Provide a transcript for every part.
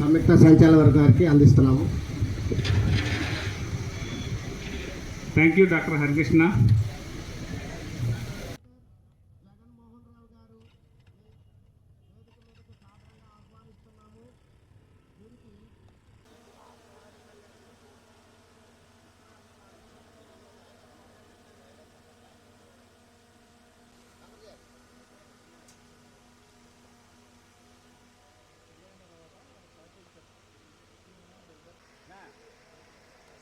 సంయుక్త సంచాల వర్గానికి అందిస్తున్నాము. Thank you doctor Harikrishna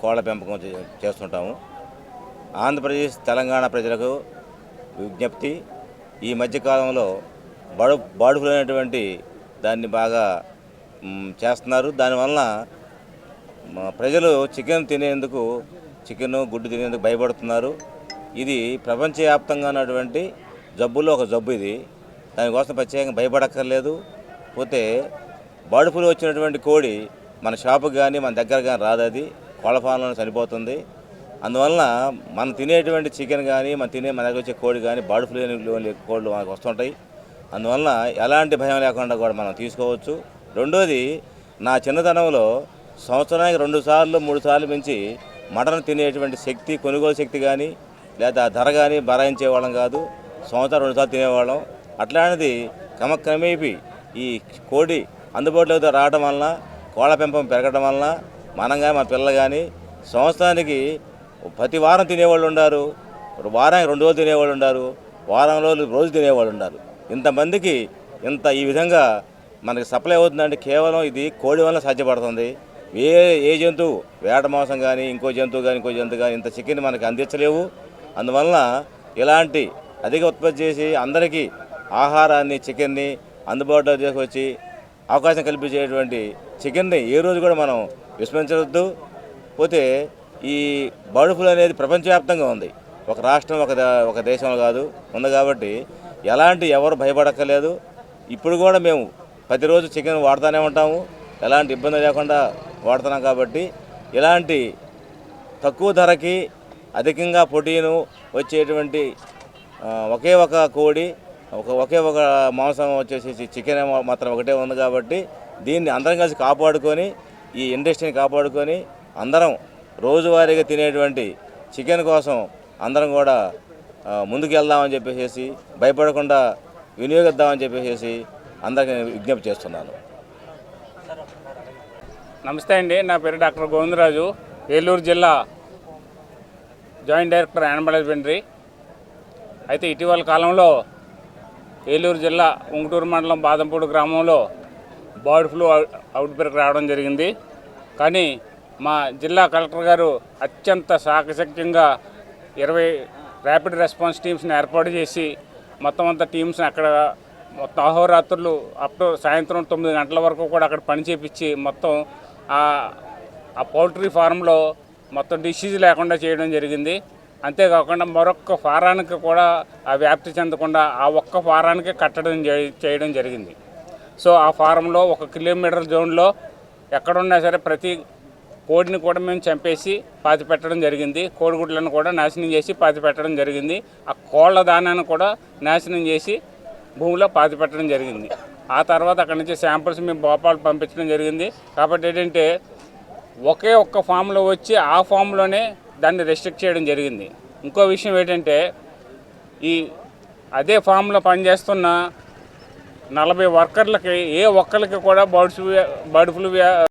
కోళ్ళ పెంపకం చే- చేస్తుంటాము. ఆంధ్రప్రదేశ్ తెలంగాణ ప్రజలకు విజ్ఞప్తి ఈ మధ్యకాలంలో బడు బాడుకులైనటువంటి దాన్ని బాగా చేస్తున్నారు. దానివల్ల ప్రజలు చికెన్ తినేందుకు చికెన్ గుడ్డు తినేందుకు భయపడుతున్నారు. ఇది ప్రపంచవ్యాప్తంగా ఉన్నటువంటి జబ్బుల్లో ఒక జబ్బు ఇది. దానికోసం ప్రత్యేకంగా భయపడక్కర్లేదు. పోతే బడుపులు వచ్చినటువంటి కోడి మన షాపుకి కానీ మన దగ్గర కానీ రాదు అది. కోళ్ళ ఫామ్లో చనిపోతుంది. అందువలన మనం తినేటువంటి చికెన్ కానీ మనం తినే మన దగ్గర వచ్చే కోడి కానీ బర్డ్ ఫ్లూ కోళ్ళు మనకు వస్తుంటాయి. అందువలన ఎలాంటి భయం లేకుండా కూడా మనం తీసుకోవచ్చు. రెండోది నా చిన్నతనంలో సంవత్సరానికి రెండు సార్లు మూడు సార్లు మించి మటన్ తినేటువంటి శక్తి కొనుగోలు శక్తి కానీ లేదా ధర కానీ భరాయించే వాళ్ళం కాదు. సంవత్సరం రెండు సార్లు తినేవాళ్ళం. అట్లాంటిది క్రమక్రమేపి ఈ కోడి అందుబాటులోకి రావడం వలన కోళ్ళ పెంపకం పెరగడం వలన మనం కానీ మన పిల్లలు కానీ సంవత్సరానికి ప్రతి వారం తినేవాళ్ళు ఉన్నారు వారానికి రెండు రోజులు తినేవాళ్ళు ఉన్నారు వారం రోజులు రోజు తినేవాళ్ళు ఉన్నారు ఇంతమందికి ఇంత ఈ విధంగా మనకి సప్లై అవుతుందంటే కేవలం ఇది కోడి వల్ల సాధ్యపడుతుంది. ఏ ఏ జంతువు? వేట మాంసం కానీ ఇంకో జంతువు కానీ ఇంకో జంతువు కానీ ఇంత చికెన్ మనకి అందించలేవు. అందువలన ఇలాంటి అధిక ఉత్పత్తి చేసి అందరికీ ఆహారాన్ని చికెన్ని అందుబాటులో తీసుకొచ్చి అవకాశం కల్పించేటువంటి చికెన్ని ఏ రోజు కూడా మనం విస్మరించవద్దు. పోతే ఈ బర్డ్ ఫ్లూ అనేది ప్రపంచవ్యాప్తంగా ఉంది. ఒక రాష్ట్రం ఒక ఒక దేశంలో కాదు ఉంది కాబట్టి ఎలాంటి ఎవరు భయపడక్కర్లేదు. ఇప్పుడు కూడా మేము ప్రతిరోజు చికెన్ వాడుతూనే ఉంటాము. ఎలాంటి ఇబ్బంది లేకుండా వాడుతున్నాం కాబట్టి ఇలాంటి తక్కువ ధరకి అధికంగా ప్రోటీను వచ్చేటువంటి ఒకే ఒక కోడి ఒక ఒకే ఒక మాంసం వచ్చేసి చికెన్ మాత్రం ఒకటే ఉంది కాబట్టి దీన్ని అందరం కలిసి కాపాడుకొని ఈ ఇండస్ట్రీని కాపాడుకొని అందరం రోజువారీగా తినేటువంటి చికెన్ కోసం అందరం కూడా ఆ, ముందుకు వెళ్దామని చెప్పేసి భయపడకుండా వినియోగిద్దామని చెప్పేసి అందరికీ నేను విజ్ఞప్తి చేస్తున్నాను. నమస్తే అండి నా పేరు డాక్టర్ గోవిందరాజు ఏలూరు జిల్లా జాయింట్ డైరెక్టర్ యానిమల్ హస్బెండరీ. అయితే ఇటీవల కాలంలో ఏలూరు జిల్లా ఉంగుటూరు మండలం బాదంపూడి గ్రామంలో బర్డ్ ఫ్లూ అవుట్ బ్రేక్ రావడం జరిగింది. కానీ మా జిల్లా కలెక్టర్ గారు అత్యంత సాకశక్యంగా ఇరవై ర్యాపిడ్ రెస్పాన్స్ టీమ్స్ని ఏర్పాటు చేసి మొత్తం అంతా టీమ్స్ని అక్కడ మొత్తం అహోరాత్రులు అప్ సాయంత్రం తొమ్మిది గంటల వరకు కూడా అక్కడ పని చేపించి మొత్తం ఆ ఆ పౌల్ట్రీ ఫారంలో మొత్తం డిసీజ్ లేకుండా చేయడం జరిగింది. అంతేకాకుండా మరొక ఫారానికి కూడా ఆ వ్యాప్తి చెందకుండా ఆ ఒక్క ఫారానికి కట్టడం చేయడం జరిగింది. సో ఆ ఫారంలో ఒక కిలోమీటర్ జోన్లో ఎక్కడున్నా సరే ప్రతి కోడిని కూడా మేము చంపేసి పాతి పెట్టడం జరిగింది. కోడిగుడ్లను కూడా నాశనం చేసి పాతి పెట్టడం జరిగింది. ఆ కోళ్ళ దానాన్ని కూడా నాశనం చేసి భూమిలో పాతి పెట్టడం జరిగింది. ఆ తర్వాత అక్కడి నుంచి శాంపిల్స్ మేము భోపాల్ పంపించడం జరిగింది. కాబట్టి ఏంటంటే ఒకే ఒక్క ఫామ్లో వచ్చి ఆ ఫామ్లోనే దాన్ని రెస్ట్రిక్ట్ చేయడం జరిగింది. ఇంకో విషయం ఏంటంటే ఈ అదే ఫామ్లో పనిచేస్తున్న నలభై వర్కర్లకి ఏ ఒక్కరికి కూడా బర్డ్ ఫ్లూ బర్డ్ ఫ్లూ